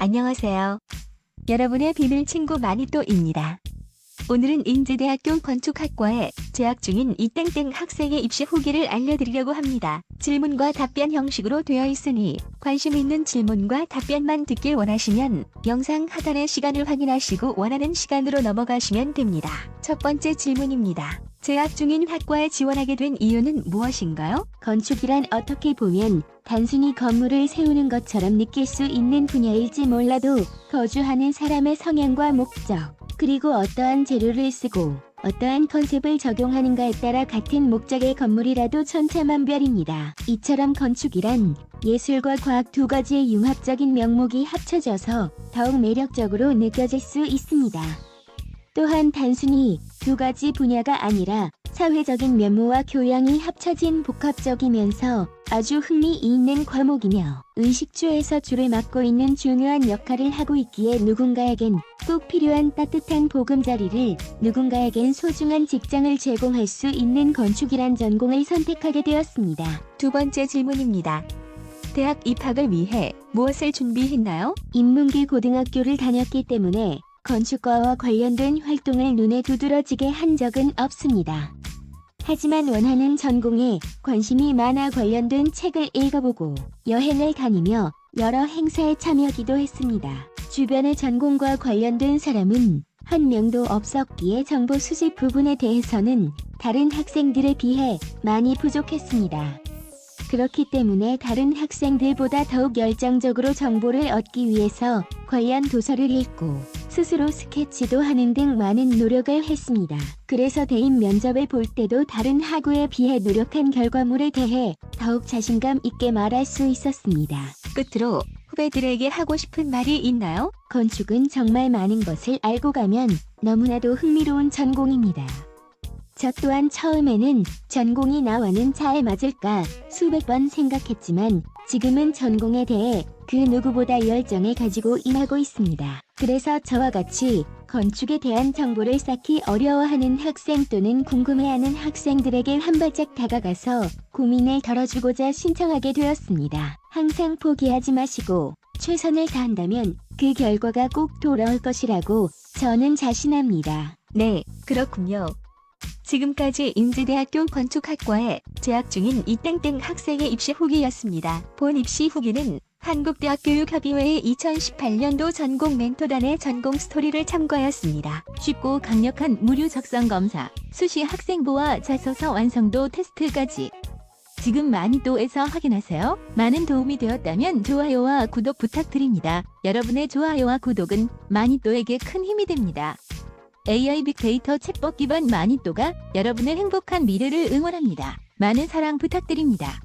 안녕하세요. 여러분의 비밀 친구 마니또입니다. 오늘은 인제대학교 건축학과에 재학 중인 이땡땡 학생의 입시 후기를 알려드리려고 합니다. 질문과 답변 형식으로 되어 있으니 관심 있는 질문과 답변만 듣길 원하시면 영상 하단의 시간을 확인하시고 원하는 시간으로 넘어가시면 됩니다. 첫 번째 질문입니다. 재학 중인 학과에 지원하게 된 이유는 무엇인가요? 건축이란 어떻게 보면 단순히 건물을 세우는 것처럼 느낄 수 있는 분야일지 몰라도 거주하는 사람의 성향과 목적, 그리고 어떠한 재료를 쓰고 어떠한 컨셉을 적용하는가에 따라 같은 목적의 건물이라도 천차만별입니다. 이처럼 건축이란 예술과 과학 두 가지의 융합적인 명목이 합쳐져서 더욱 매력적으로 느껴질 수 있습니다. 또한 단순히 두 가지 분야가 아니라 사회적인 면모와 교양이 합쳐진 복합적이면서 아주 흥미있는 과목이며 의식주에서 주를 맡고 있는 중요한 역할을 하고 있기에 누군가에겐 꼭 필요한 따뜻한 보금자리를 누군가에겐 소중한 직장을 제공할 수 있는 건축이란 전공을 선택하게 되었습니다. 두 번째 질문입니다. 대학 입학을 위해 무엇을 준비했나요? 인문계 고등학교를 다녔기 때문에 건축과와 관련된 활동을 눈에 두드러지게 한 적은 없습니다. 하지만 원하는 전공에 관심이 많아 관련된 책을 읽어보고 여행을 다니며 여러 행사에 참여하기도 했습니다. 주변의 전공과 관련된 사람은 한 명도 없었기에 정보 수집 부분에 대해서는 다른 학생들에 비해 많이 부족했습니다. 그렇기 때문에 다른 학생들보다 더욱 열정적으로 정보를 얻기 위해서 관련 도서를 읽고 스스로 스케치도 하는 등 많은 노력을 했습니다. 그래서 대인 면접을 볼 때도 다른 학우에 비해 노력한 결과물에 대해 더욱 자신감 있게 말할 수 있었습니다. 끝으로 후배들에게 하고 싶은 말이 있나요? 건축은 정말 많은 것을 알고 가면 너무나도 흥미로운 전공입니다. 저 또한 처음에는 전공이 나와는 잘 맞을까 수백 번 생각했지만 지금은 전공에 대해 그 누구보다 열정을 가지고 임하고 있습니다. 그래서 저와 같이 건축에 대한 정보를 쌓기 어려워하는 학생 또는 궁금해하는 학생들에게 한 발짝 다가가서 고민을 덜어주고자 신청하게 되었습니다. 항상 포기하지 마시고 최선을 다한다면 그 결과가 꼭 돌아올 것이라고 저는 자신합니다. 네, 그렇군요. 지금까지 인제대학교 건축학과에 재학 중인 이땡땡 학생의 입시 후기였습니다. 본 입시 후기는 한국대학교육협의회의 2018년도 전공 멘토단의 전공 스토리를 참고하였습니다. 쉽고 강력한 무료 적성 검사, 수시 학생부와 자소서 완성도 테스트까지 지금 마니또에서 확인하세요. 많은 도움이 되었다면 좋아요와 구독 부탁드립니다. 여러분의 좋아요와 구독은 마니또에게 큰 힘이 됩니다. AI 빅데이터 챗봇 기반 마니또가 여러분의 행복한 미래를 응원합니다. 많은 사랑 부탁드립니다.